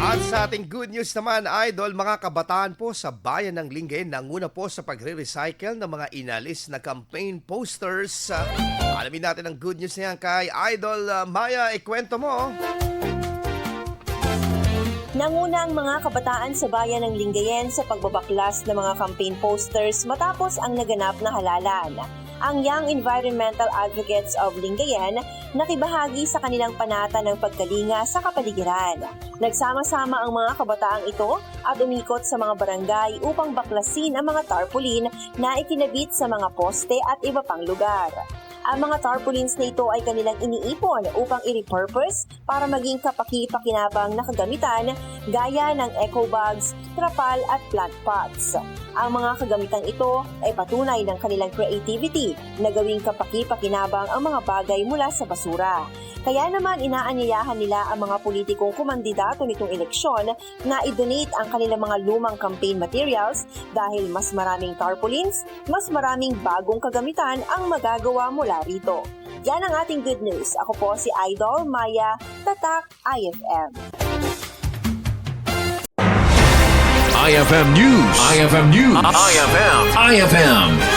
At sa ating good news naman, idol, mga kabataan po sa bayan ng Lingayen nanguna po sa pagre-recycle ng mga inalis na campaign posters. Alamin natin ang good news na yan kay Idol ah, Maya, ikwento mo. Nanguna ang mga kabataan sa bayan ng Lingayen sa pagbabaklas ng mga campaign posters matapos ang naganap na halalan. Ang Young Environmental Advocates of Lingayen nakibahagi sa kanilang panata ng pagkalinga sa kapaligiran. Nagsama-sama ang mga kabataang ito at umikot sa mga barangay upang baklasin ang mga tarpaulin na ikinabit sa mga poste at iba pang lugar. Ang mga tarpaulins na ito ay kanilang iniipon upang i-repurpose para maging kapaki-pakinabang na kagamitan gaya ng eco bags, trapal at plant pots. Ang mga kagamitang ito ay patunay ng kanilang creativity na gawing kapaki-pakinabang ang mga bagay mula sa basura. Kaya naman inaanyayahan nila ang mga politikong kumandidato nitong eleksyon na i-donate ang kanilang mga lumang campaign materials dahil mas maraming tarpaulins, mas maraming bagong kagamitan ang magagawa mula rito. Yan ang ating good news. Ako po si Idol Maya, Tatak IFM. IFM News. IFM News. IFM. IFM